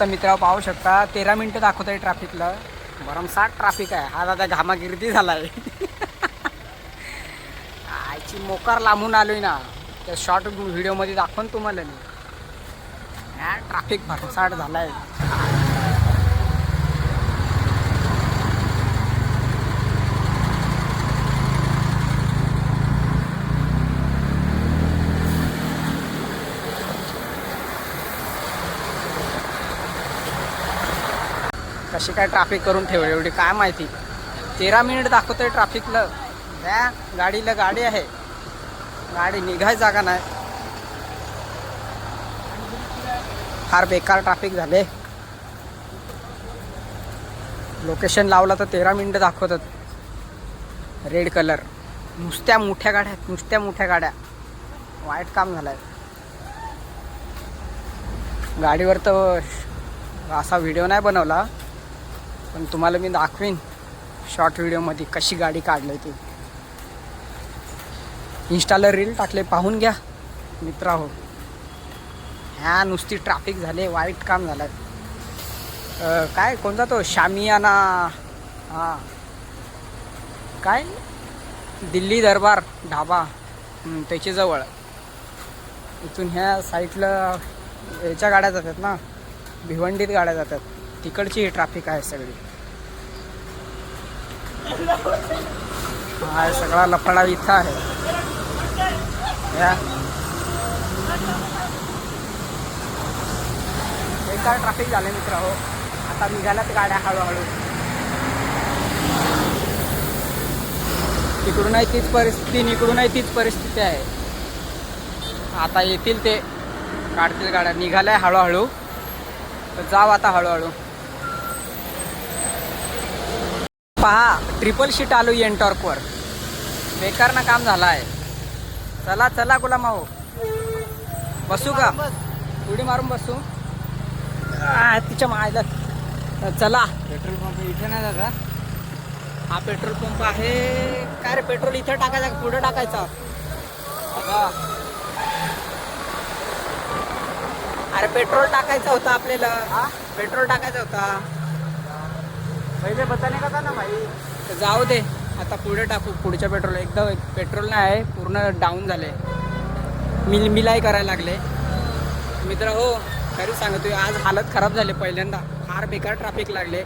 तर मित्र पाहू शकता तेरा मिनटं दाखवत आहे ट्रॅफिकला भरमसाठ ट्रॅफिक आहे. हा दादा घामागिर्दी झाला आहे आयची मोकार लांबून आलोय ना. त्या शॉर्ट व्हिडिओमध्ये दाखवून तुम्हाला मी. ट्रॅफिक भरमसाठ झाला आहे कशी काय ट्रॅफिक करून ठेवली एवढी काय माहिती. तेरा मिनिट दाखवतोय ट्रॅफिकला त्या गाडीला गाडी आहे. गाडी निघाय जागा नाही. फार बेकार ट्रॅफिक झाले. लोकेशन लावलं तर तेरा मिनिटं दाखवतात. रेड कलर नुसत्या मोठ्या गाड्या आहेत नुसत्या मोठ्या गाड्या. वाईट काम झालं आहे गाडीवर तर असा व्हिडिओ नाही बनवला. पण तुम्हाला मी दाखवीन शॉर्ट व्हिडिओमध्ये कशी गाडी काढली ती. इन्स्टाला रील टाकले पाहून घ्या मित्रा हो ह्या नुसती ट्रॅफिक झाले वाईट काम झालं काय कोणता तो? शामियाना. हां. काय? दिल्ली दरबार ढाबा. त्याच्याजवळ इथून ह्या साईडला याच्या गाड्या जातात ना. भिवंडीत गाड्या जातात. तिकडची ही ट्रॅफिक आहे सगळी. हा सगळा लफडा इथं आहे. या. बेकार ट्रॅफिक झाले मित्र हो. आता निघाल्यात गाड्या हळूहळू. तिकडूनही तीच परिस्थिती इकडूनही तीच परिस्थिती आहे. आता येतील ते. काढतील गाड्या. निघाल्या हळूहळू. तर जाव आता हळूहळू. पहा ट्रिपल शीट आलो एनटॉर्कवर बेकार ना काम झालं आहे चला चला गुलाम भाऊ. बसू का? उडी मारून बसू? तिच्या मायला. चला. पेट्रोल पंप इथे नाही दादा. हा पेट्रोल पंप आहे. काय रे पेट्रोल इथं टाकायचं का पुढं टाकायचं? अरे पेट्रोल टाकायचं होतं आपल्याला. हा? पेट्रोल टाकायचं होता. पहिले बताने का था ना भाई? तर जाऊ दे. आता पुढे टाकू. पुढच्या पेट्रोल एकदम पेट्रोल नाही आहे. पूर्ण डाऊन झाले. मिल मिलाई करायला लागले. मित्र हो खरी सांगतोय. आज हालत खराब झाले पहिल्यांदा. फार बेकार ट्रॅफिक लागले.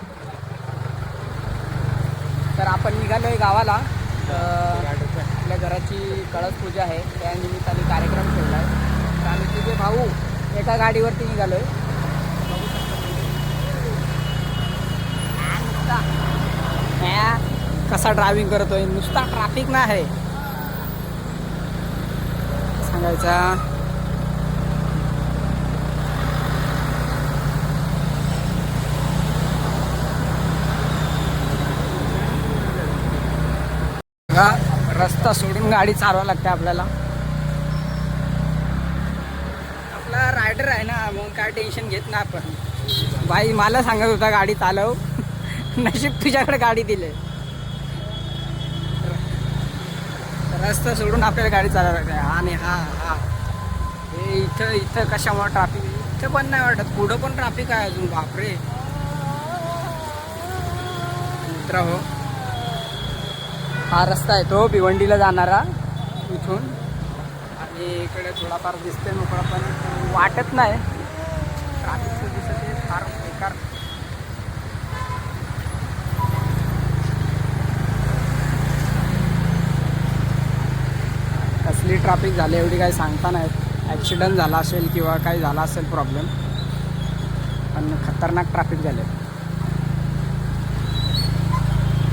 तर आपण निघालोय गावाला. तर आपल्या घराची कळस पूजा आहे. त्या निमित्ताने कार्यक्रम ठेवला आहे तर आम्ही तुझे भाऊ एका गाडीवरती निघालोय. ह्या कसा ड्रायव्हिंग करतोय? नुसता ट्रॅफिक नाही सांगायचा. रस्ता सोडून गाडी चालवा लागते आपल्याला. आपला रायडर आहे ना मग काय टेन्शन घेत ना आपण. बाई मला सांगत होता गाडी चालव. नशीब तुझ्याकडे गाडी दिले. रस्ता सोडून आपल्याला गाडी चालवायला लागते आणि हा हा. हे इथं इथं कशामुळे ट्राफिक इथं पण नाही वाटत. पुढं पण ट्रॅफिक आहे अजून. बापरे. मित्र हो. हा रस्ता आहे तो भिवंडीला जाणारा इथून. आणि इकडे थोडाफार दिसते मोकळा पण. वाटत नाही ट्रॅफिकचं दिसत आहे फार बेकार कसली ट्रॅफिक झाली एवढी काही सांगता नाहीत ॲक्सिडेंट झाला असेल किंवा काही झाला असेल प्रॉब्लेम पण खतरनाक ट्रॅफिक झाले.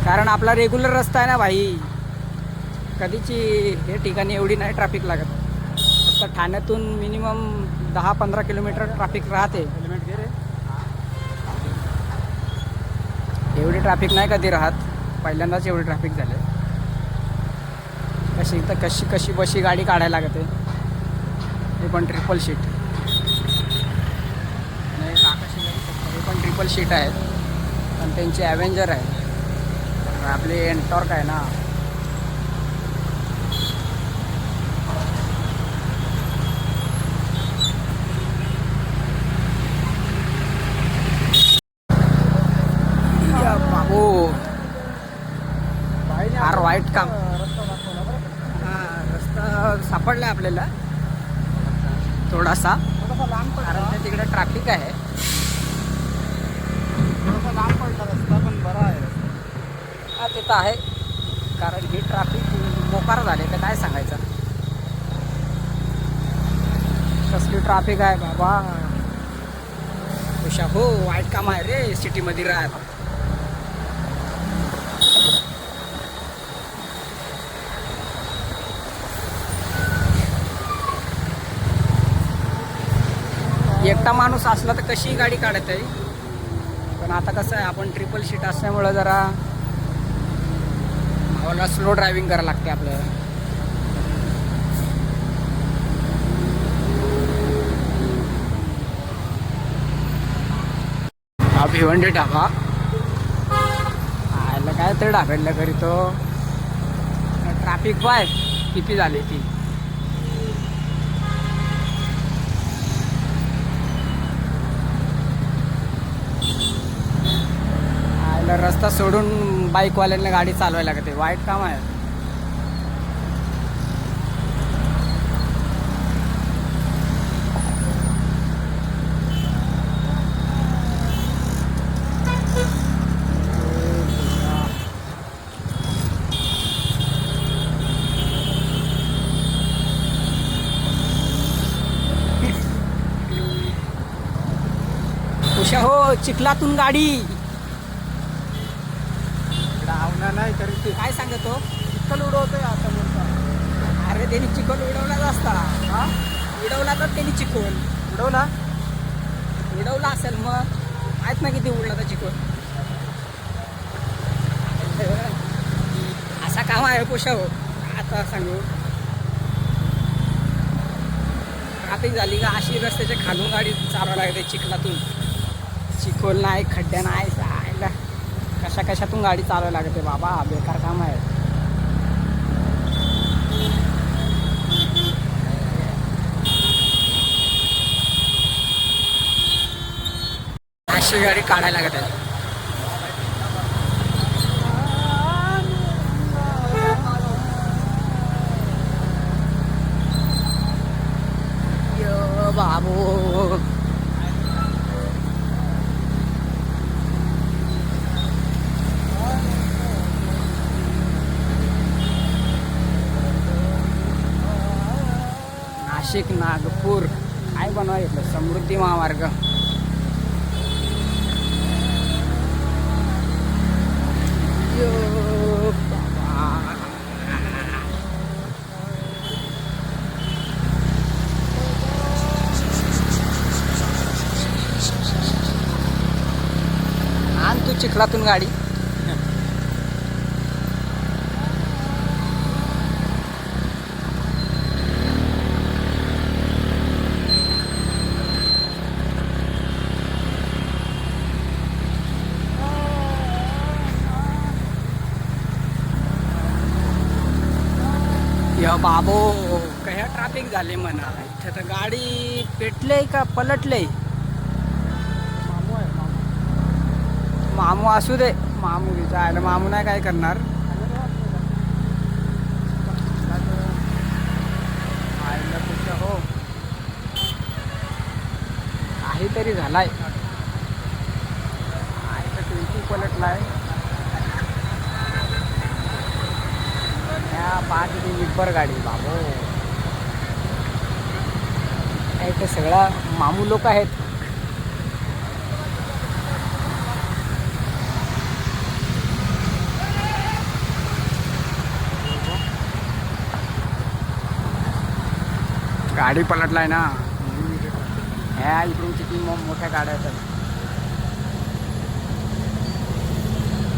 कारण आपला रेग्युलर रस्ता आहे ना भाई. कधीची हे ठिकाणी एवढी नाही ट्रॅफिक लागत. फक्त ठाण्यातून मिनिमम दहा पंधरा किलोमीटर ट्रॅफिक राहते. एवढी ट्रॅफिक नाही कधी राहत. पहिल्यांदाच एवढी ट्रॅफिक झाले. कशी तर कशी कशी बशी गाडी काढायला लागते. हे पण ट्रिपल शीट हे पण ट्रिपल शीट आहेत. पण त्यांची ॲव्हेंजर आहे. आपली एनटॉर्क आहे ना. वाईट काम. सापडला आपल्याला. थोडासा. थोडासा लांब पडला. कारण त्या तिकडे ट्रॅफिक आहे. थोडासा लांब पडला रस्ता पण बरा आहे हा ते तर आहे. कारण ही ट्रॅफिक मोकार झाले तर काय सांगायचं? कसली ट्रॅफिक आहे बाबा. हो वाईट काम आहे रे सिटीमध्ये राहत एकटा माणूस असला तर कशी गाडी काढत आहे. पण आता कसं आहे आपण ट्रिपल सीट असल्यामुळं जरा भावाला स्लो ड्रायव्हिंग करायला लागते आपल्याला हा भिवंडी ढाबा. आयला काय तर ढाब्याला घरी तो. ट्रॅफिक पाय किती झाली ती? तर रस्ता सोडून बाईकवाल्यांना गाडी चालवायला लागते. वाईट काम आहे. हो चिखलातून गाडी. धावणार नाही तरी ते काय सांगतो? चिखल उडवतोय आता बोलता. अरे त्यांनी चिखल उडवलाच असता. हा? उडवला तर त्यांनी चिखल. उडवला? उडवला असेल मग. माहीत ना किती उडला तर चिखल. असा काम आहे पोषा हो. आता सांगू. ट्राफिक झाली का अशी रस्त्याच्या खालून गाडी चालवायला लागते चिखलातून. चिखल नाही खड्ड्या नाही कशा कशातून गाडी चालवावी लागते बाबा? बेकार काम आहे. अशी गाडी काढायला लागत आहे यो बाबू नाशिक नागपूर. काय बनवायचं समृद्धी महामार्ग. आण तू चिखलातून गाडी या बाबो कशा ट्रॅफिक झाले म्हणा. इथं तर गाडी पेटले का पलटले मामू आहे मामू. मामू असू दे. मामू जायला मामू नाही काय करणार. हो. काहीतरी झालाय आईचा ट्वेंटी पलटलाय त्या सुपर गाडी बाबो. काय ते सगळा मामू लोक आहेत. गाडी पलटलाय ना. ह्या इकडून किती मोठ्या गाड्या येतात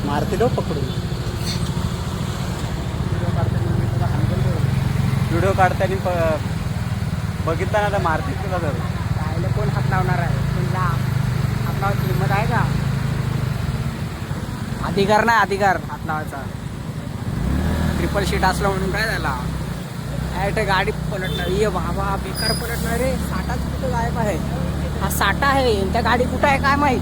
मारतील हो पकडून. व्हिडिओ काढताना प- बघितला ना तर मारतील तुला जर राहायला कोण हात लावणार आहे? कोणला हात लावायची हिंमत आहे का? अधिकार नाही अधिकार. हात लावायचा. ट्रिपल शीट असलं म्हणून काय झाला? ॲट गाडी पलटणार. ये बाबा बेकार पलटणार रे. साठाच कुठं गायब आहे? हा साठा आहे. आणि त्या गाडी कुठं आहे काय माहीत?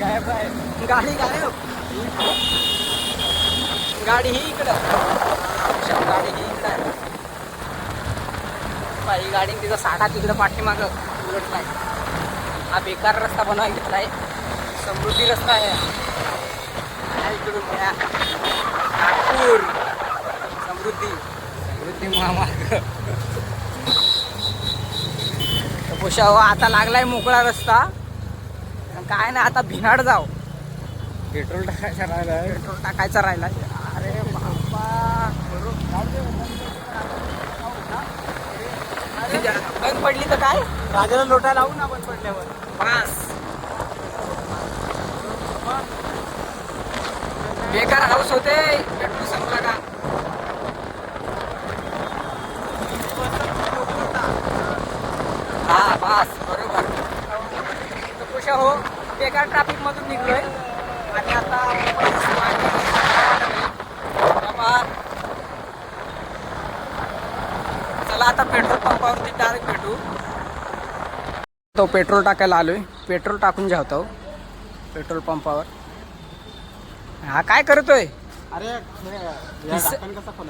गायब आहे. गाडी गायब. गाडी ही इकडं. गाडी ही ही गाडी तिचा साठा तिकडं पाठीमागं उलटलाय. हा बेकार रस्ता बनवायला घेतलाय. समृद्धी रस्ता आहे. इकडून नागपूर. समृद्धी. समृद्धी महामार्ग. पोशा हो आता लागलाय मोकळा रस्ता. काय नाही आता भिनाड जाव. पेट्रोल टाकायचं राहिलं पेट्रोल टाकायचा राहिला अरे बाबा अरे, पडली तर काय? राजाला लोटा लावू ना आपण पडल्यावर. पास बेकार हाऊस होते. पेट्रोल संपला का? हा पास बरोबर. कुशा हो बेकार ट्रॅफिक मधून निघलोय. आणि आता बाबा, चला आता पेट्रोल पंपावरती डायरेक्ट भेटू. तो पेट्रोल टाकायला आलोय. पेट्रोल टाकून जातो पेट्रोल पंपावर. हा काय करतोय? अरे?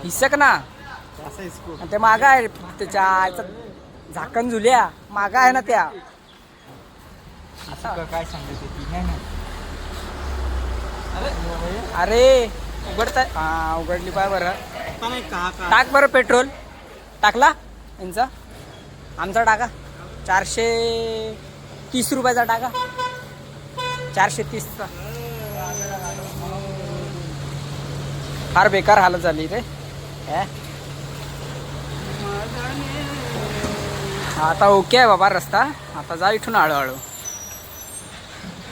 हिसक ना. ते मागा आहे त्याच्या झाकण झुल्या. मागा आहे ना त्या. काय सांगते अरे अरे उघडताय. हा उघडली पाय बरं. टाक बरं पेट्रोल. टाकला? यांचा? आमचा टाका. चारशे तीस रुपयाचा टाका. चारशे तीसचा. फार बेकार हालत झाली रे. हे? आता ओके आहे बाबा रस्ता. आता जा इथून हळूहळू.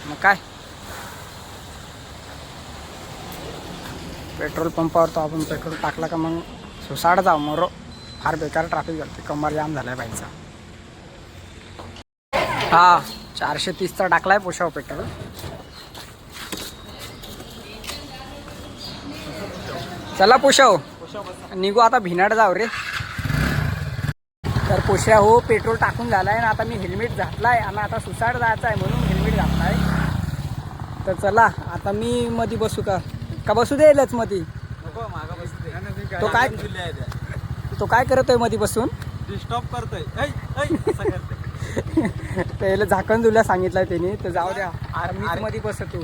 मग काय? पेट्रोल पंपावर तो आपण पेट्रोल टाकला का मग? सुसाड जाऊ मरो. फार बेकार ट्रॅफिक झाली कंबर जाम झालाय बाईचा. हा चारशे तीसचा टाकलाय पोशाव पेट्रोल चला पोशाव निघू आता भिनाड जाऊ रे. तर पोशा हो पेट्रोल टाकून झालाय आणि आता मी हेल्मेट घातलाय आणि आता सुसाड जायचं आहे म्हणून हेल्मेट घातलाय. तर चला आता मी मध्ये बसू का? का बसू मागं बसते तो काय- तो काय करतोयमध्ये बसून? डिस्टर्ब करतोय. त्याला झाकण दुला सांगितलंय त्यांनी. तर जाऊ द्या. अरे- मध्ये बसतो.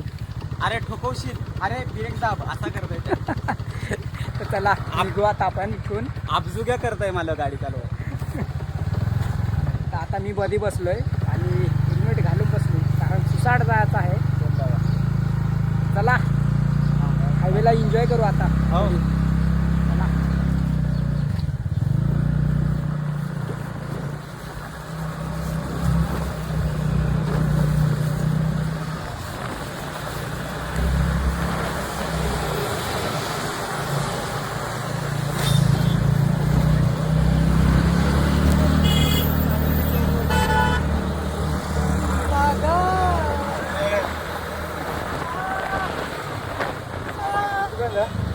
अरे ठोकवशील. अरे ब्रेक दाब असा करतोय ते. तर चला निघू आता आपण इथून. आपजुग्या करताय मला गाडी चालवा तर आता मी मध्ये बसलोय आणि हेल्मेट घालून बसलो कारण सुसाड जायचं आहे. चला. हायवेला एन्जॉय करू आता. हो. Yeah.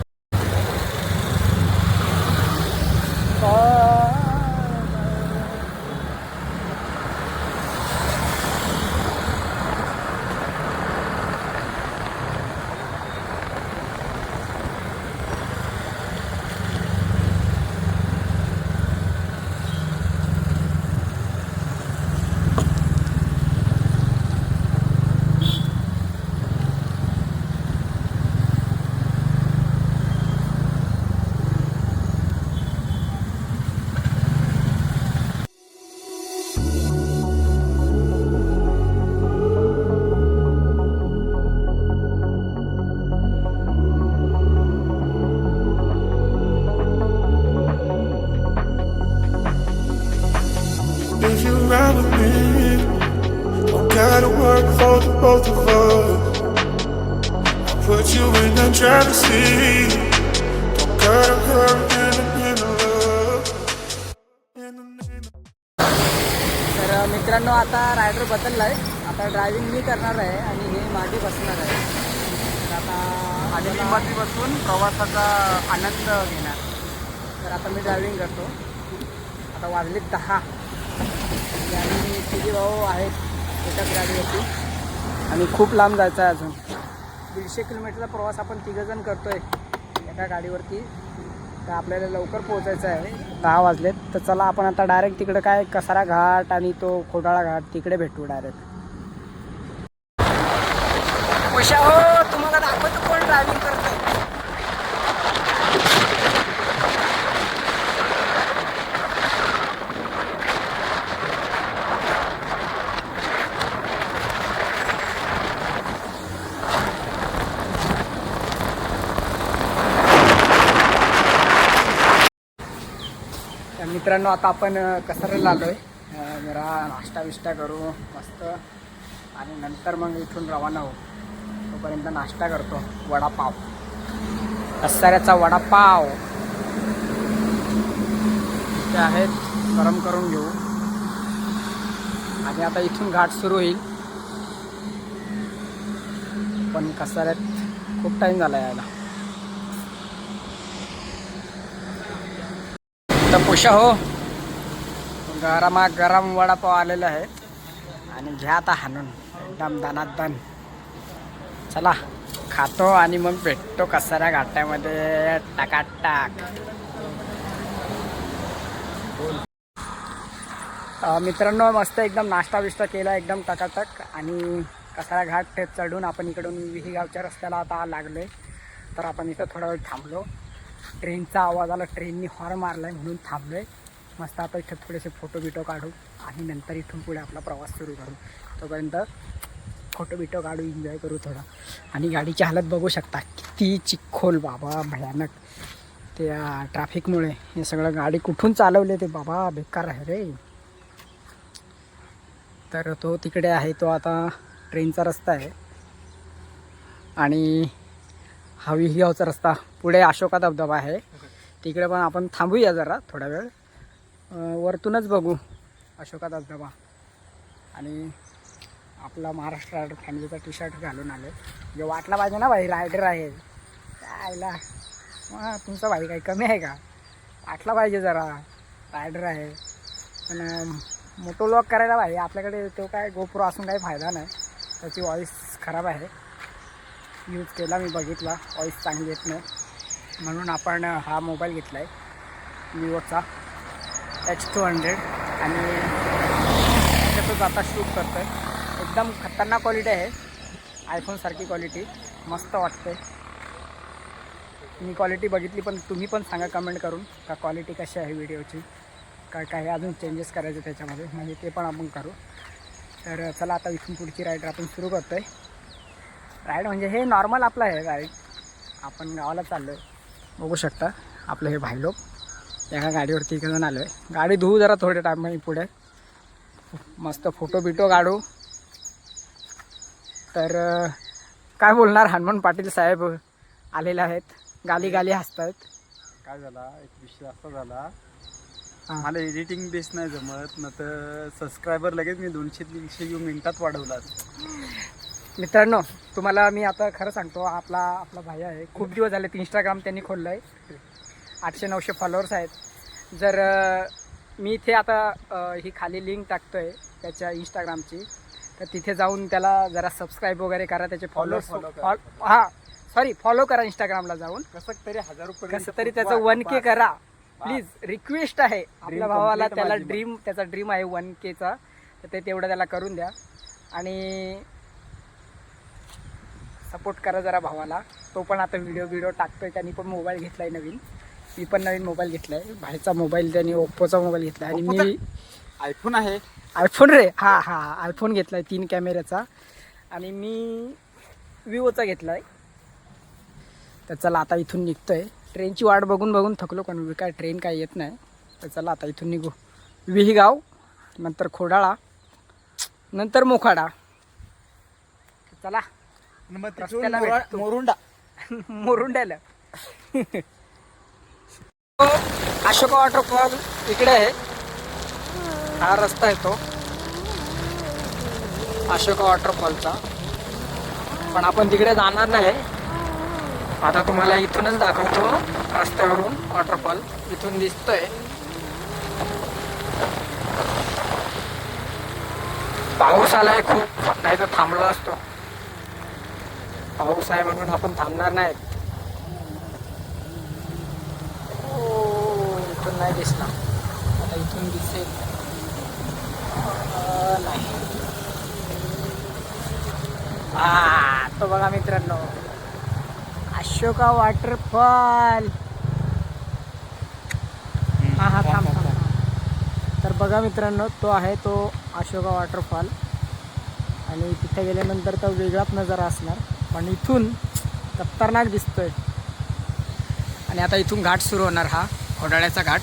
Don't gotta work for the both of us. Put you in the driver's seat. Don't gotta hurry in the middle of. In the name of तर मित्रांनो आता रायडर बदलला आहे आता ड्रायव्हिंग मी करणार आहे आणि हे मागे बसणार आहे तर आता आणि मी मध्ये बसून प्रवासाचा आनंद घेणार तर आता मी ड्रायव्हिंग करतो आता वाजले दहा आणि तिघे भाऊ आहेत एकाच गाडीवरती आणि खूप लांब जायचं आहे अजून. दीडशे किलोमीटरचा प्रवास आपण तिघंजण आहे एका गाडीवरती. तर आपल्याला लवकर पोहोचायचं आहे. दहा वाजलेत. तर चला आपण आता डायरेक्ट तिकडे काय कसारा घाट आणि तो खोटाळा घाट तिकडे भेटू डायरेक्ट हो तुम्हाला दाखवतो कोण ड्रायव्हिंग करतोय तर मित्रांनो आता आपण अ, कसाऱ्याला आलो आहे जरा नाश्ता बिष्टा करू मस्त. आणि नंतर मग इथून रवाना होऊ. तोपर्यंत नाश्ता करतो. वडापाव. कसाऱ्याचा वडापाव. ते आहेत. गरम करून घेऊ. आणि आता इथून घाट सुरू होईल. पण कसाऱ्यात खूप टाईम झाला यायला. तर पुशा हो. गरमा गरम वडापाव आलेला आहे. आणि घ्या आता हाणून. एकदम दनात दान चला खातो आणि मग भेटतो कसाऱ्या घाट्यामध्ये. टाकाटाक. मित्रांनो मस्त एकदम नाश्ता बिष्टा केला एकदम टकाटक. आणि कसारा घाट चढून आपण इकडून विहीगावच्या रस्त्याला आता लागले तर आपण इथं थोडा वेळ थांबलो. ट्रेनचा आवाज आला ट्रेननी हॉर्न मारला आहे म्हणून थांबलो आहे मस्त आता इथं थोडेसे फोटो बिटो काढू आणि नंतर इथून पुढे आपला प्रवास सुरू करू. तोपर्यंत फोटो बिटो काढू एन्जॉय करू थोडा. आणि गाडीची हालत बघू शकता किती चिखोल बाबा भयानक. त्या ट्रॅफिकमुळे हे सगळं गाडी कुठून चालवले ते बाबा बेकार आहे रे. तर तो तिकडे आहे तो आता ट्रेनचा रस्ता आहे. आणि हा विहिगावचा रस्ता. पुढे अशोका धबधबा आहे. तिकडे पण आपण थांबूया जरा थोडा वेळ. वरतूनच बघू अशोका धबधबा. आणि आपला महाराष्ट्र रायडर फॅमिलीचा टी शर्ट घालून आले. जे वाटला पाहिजे ना भाई रायडर आहे. आयला. मग तुमचा भाई काही कमी आहे का? वाटला पाहिजे जरा. रायडर आहे. पण मोटो लॉक करायला पाहिजे आपल्याकडे तो काय गोप्रो असून काही फायदा नाही. त्याची वॉईस खराब आहे. यूज केला मी बघितला वॉईस चांगली येत नाही. म्हणून आपण हा मोबाईल घेतला आहे विवोचा एच टू हंड्रेड आणि त्याच्यातच आता शूट करतो आहे एकदम खतरनाक क्वालिटी आहे. आयफोनसारखी क्वालिटी मस्त वाटते मी क्वालिटी बघितली पण तुम्ही पण सांगा कमेंट करून का क्वालिटी कशी आहे व्हिडिओची काय काय अजून चेंजेस करायचे त्याच्यामध्ये? म्हणजे ते पण आपण करू. तर चला आता इथून पुढची राईड आपण सुरू करतो आहे राईड म्हणजे हे नॉर्मल आपलं आहे राईड आपण गावाला चाललो आहे बघू शकता आपलं हे भाई लोक. एका गाडीवरती इकडून आलो आहे गाडी धुवू जरा थोडे टाईम पुढे. मस्त फोटो बिटो काढू. तर काय बोलणार? हनुमान पाटील साहेब आलेले आहेत. गाली गाली हसतायत. काय झाला? एक विषय असा झाला. मला एडिटिंग बेस नाही जमत न तर सबस्क्रायबर लगेच मी दोनशे तीनशे यू मिनिटात वाढवला मित्रांनो तुम्हाला मी आता खरं सांगतो आपला आपला भाई आहे. खूप दिवस झाले इंस्टाग्राम त्यांनी खोललं आहे आठशे नऊशे फॉलोअर्स आहेत. जर मी इथे आता ही खाली लिंक टाकतो आहे त्याच्या इंस्टाग्रामची तर तिथे जाऊन त्याला जरा सबस्क्राईब वगैरे करा त्याचे फॉलोअर्स हां सॉरी फॉलो करा इंस्टाग्रामला जाऊन. कसं तरी हजार रुपये कसं तरी त्याचं वन के करा. प्लीज रिक्वेस्ट आहे. आपल्या भावाला त्याला. ड्रीम त्याचा ड्रीम आहे वन केचा तर ते तेवढं त्याला करून द्या. आणि सपोर्ट करा जरा भावाला. तो पण आता व्हिडिओ व्हिडिओ टाकतोय. त्यांनी पण मोबाईल घेतलाय नवीन. मी पण नवीन मोबाईल घेतलाय. भाईचा मोबाईल त्यांनी ओप्पोचा मोबाईल घेतला आणि मी आयफोन आहे. आयफोन रे. हा हा. आयफोन घेतलाय. तीन कॅमेऱ्याचा. आणि मी विवोचा घेतलाय. तर चला आता इथून निघतोय. ट्रेनची वाट बघून बघून थकलो पण काय ट्रेन काय येत नाही. तर चला आता इथून निघू. विहीगाव नंतर खोडाळा नंतर मोखाडा. चला. मग तिथून रस्त्याला मोरा- भेटतो. मोरुंडा. मोरुंड्याला. अशोका वॉटरफॉल इकडे आहे. हा रस्ता आहे तो. अशोका वॉटरफॉलचा पण आपण तिकडे जाणार नाही. आता तुम्हाला इथूनच दाखवतो रस्त्यावरून वॉटरफॉल इथून दिसतोय. पाऊस आलाय खूप. नाही तर थांबलो असतो. पाऊस आहे म्हणून आपण थांबणार नाही हो, इथून नाही दिसला आता इथून दिसेल. नाही. हा तो बघा मित्रांनो. अशोका वॉटरफॉल. हा हा थांब तर बघा मित्रांनो तो आहे तो अशोका वॉटरफॉल. आणि तिथे गेल्यानंतर तर वेगळाच नजारा असणार. पण इथून खतरनाक दिसतोय. आणि आता इथून घाट सुरू होणार हा घोडाळ्याचा घाट.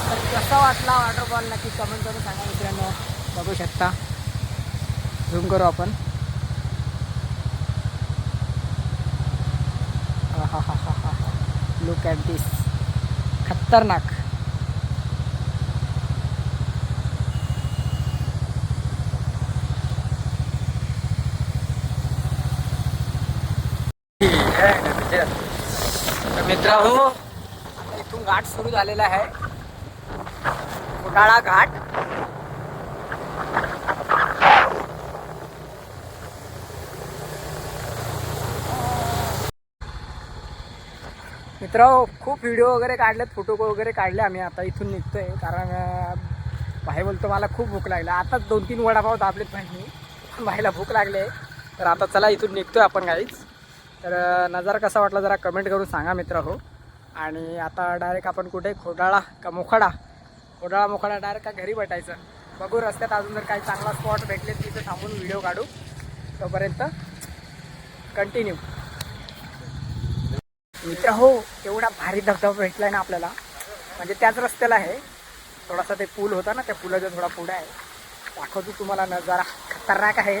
तर कसा वाटला वॉटरफॉल नक्की कमेंट करून सांगा मित्रांनो. बघू शकता. झूम करू आपण. हा हा हा हा हा लुक ॲट दिस खतरनाक. मित्र हो इथून घाट सुरू झालेला आहे. घोटाळा घाट. मित्र खूप व्हिडिओ वगैरे काढलेत फोटो वगैरे काढले आम्ही. आता इथून निघतोय कारण बाहेर भाई बोलतो मला खूप भूक लागली. आताच दोन तीन वडापाव दाबलेत भाईनी. भाईला भूक लागली आहे. तर आता चला इथून निघतोय आपण काहीच तर नजारा कसा वाटला जरा कमेंट करून सांगा मित्र हो. आणि आता डायरेक्ट आपण कुठे? खोडाळा का मोखाडा? खोडाळा मोखाडा डायरेक्ट का घरी भेटायचं? बघू रस्त्यात अजून जर काही चांगला स्पॉट भेटले तिथे थांबून व्हिडिओ काढू. तोपर्यंत कंटिन्यू मित्र हो एवढा भारी धबधबा आहे ना आपल्याला. म्हणजे त्याच रस्त्याला आहे. थोडासा ते पूल होता ना त्या पुलाच्या थोडा पुढे आहे. दाखवतो तुम्हाला नजारा. खतरनाक आहे.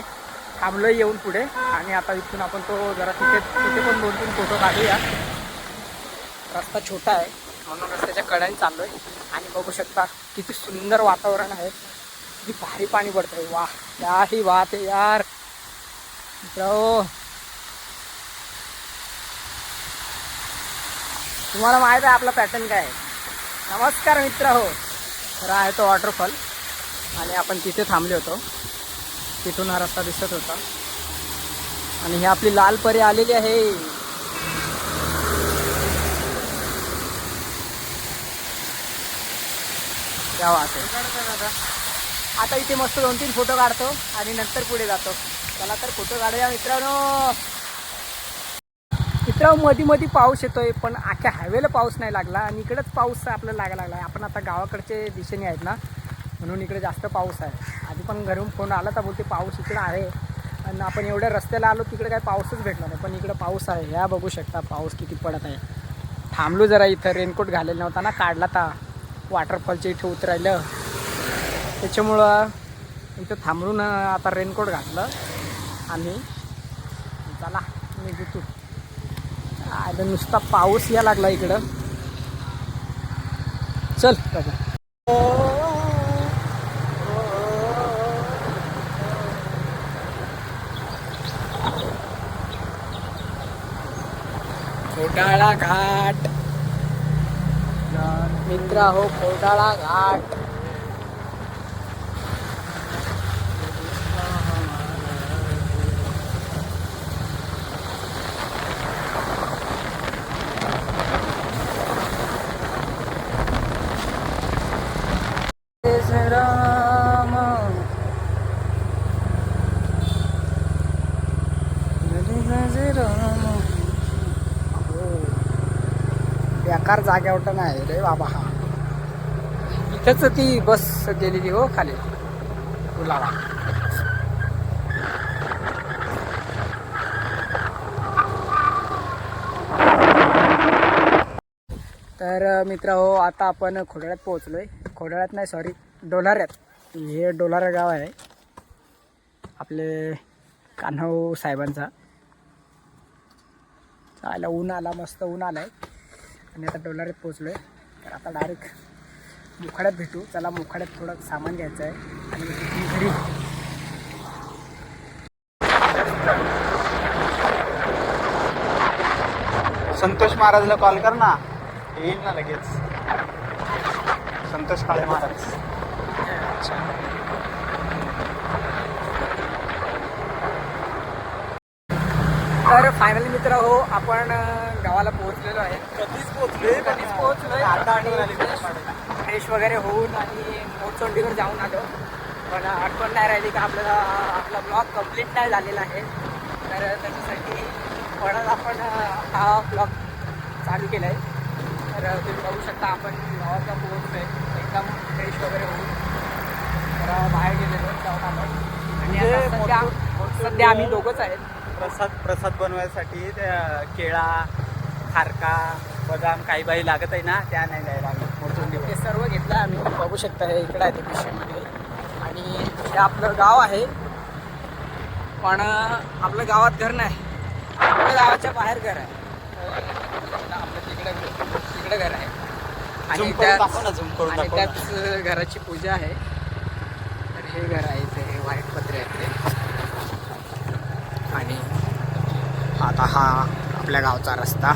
थांबलो येऊन पुढे आणि आता इथून आपण तो जरा तिथे तिथे पण दोन तीन फोटो काढूया. रस्ता छोटा आहे म्हणून रस्त्याच्या कड्याने चाललोय. आणि बघू शकता किती सुंदर वातावरण आहे. किती भारी पाणी पडतंय. वा या ही वात आहे यार. तुम्हाला माहीत आहे आपला पॅटर्न काय आहे? नमस्कार मित्र हो खरं आहे तो वॉटरफॉल आणि आपण तिथे थांबले होतो. तिथून हा रस्ता दिसत होता. आणि ही आपली लाल परी आलेली आहे. क्या आता इथे मस्त दोन तीन फोटो काढतो आणि नंतर पुढे जातो. चला तर फोटो काढूया मित्रांनो. मित्रांनो मधी मधी पाऊस येतोय पण आख्या हायवेला पाऊस नाही लागला आणि इकडेच पाऊस आपल्याला लागायला लागला. आपण आता गावाकडचे दिशेने आहेत ना. म्हणून इकडे जास्त पाऊस आहे. आधी पण घरून फोन आला तर बोलते पाऊस इकडे आहे. आणि आपण एवढ्या रस्त्याला आलो तिकडे काय पाऊसच भेटला नाही. पण इकडे पाऊस आहे. ह्या बघू शकता पाऊस किती पडत आहे. थांबलो जरा इथं रेनकोट घालेला नव्हता ना काढला ता. वॉटरफॉलच्या इथे उतरायलं. त्याच्यामुळं इथं थांबून आता रेनकोट घातलं. आणि चला निघू आता नुसता पाऊस या लागला इकडं. चल बाबा. खोटाळा घाट. मित्र हो खोटाळा घाट. बेकार जाग्यावर नाही रे बाबा हा. इथंच ती बस गेलेली हो खाली. पुलावा तर मित्र हो आता आपण खोडाळ्यात पोहोचलो आहे खोडाळ्यात नाही सॉरी डोलाऱ्यात. हे डोलारा गाव आहे. आपले कान्हाऊ साहेबांचा. चायला ऊन आला मस्त ऊन आला आहे आणि आता डोलाऱ्यात पोहोचलोय. तर आता डायरेक्ट मुखाड्यात भेटू. चला मुखाड्यात थोडं सामान घ्यायचं आहे आणि घरी. संतोष महाराजला कॉल कर ना. येईल ना लगेच. संतोष काळे महाराज. तर फायनली मित्र हो आपण गावाला पोहोचलेलो आहे. कधीच पोहोचले कधीच पोहोचलोय आता आणि. फ्रेश वगैरे होऊन आणि मोरचोंडीवर जाऊन आलो. पण आठवण नाही राहिली का आपल्याला आपला ब्लॉग कंप्लीट नाही झालेला आहे. तर त्याच्यासाठी परत आपण हा ब्लॉग चालू केला आहे तर तुम्ही बघू शकता आपण गावाला पोहोचलो आहे एकदम फ्रेश वगैरे होऊन. तर बाहेर गेलेलो जाऊन आलो आणि म्हणजे सध्या आम्ही दोघंच आहेत. प्रसाद प्रसाद बनवायसाठी त्या केळा खारका बदाम काही बाई लागत आहे ना त्या नाही द्यायला आम्ही. मोरचोंडीवर ते सर्व घेतलं आम्ही. बघू शकता हे इकडं आहे ते पिशवीमध्ये. आणि हे आपलं गाव आहे. पण आपलं गावात घर नाही. आपल्या गावाच्या बाहेर घर आहे. आपलं तिकडं तिकडं घर आहे. आणि. त्याच घराची पूजा आहे तर हे घर आहे ते व्हाईट पत्रे आहेत ते आणि आता हा आपल्या गावचा रस्ता.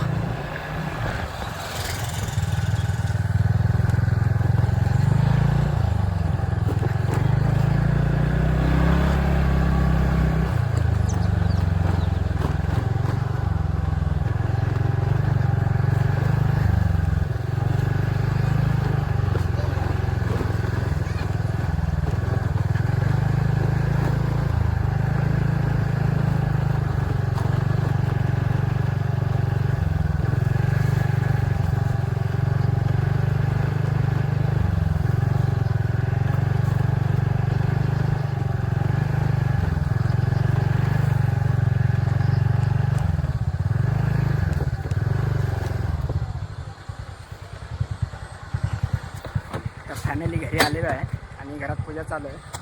तर चालू आहे.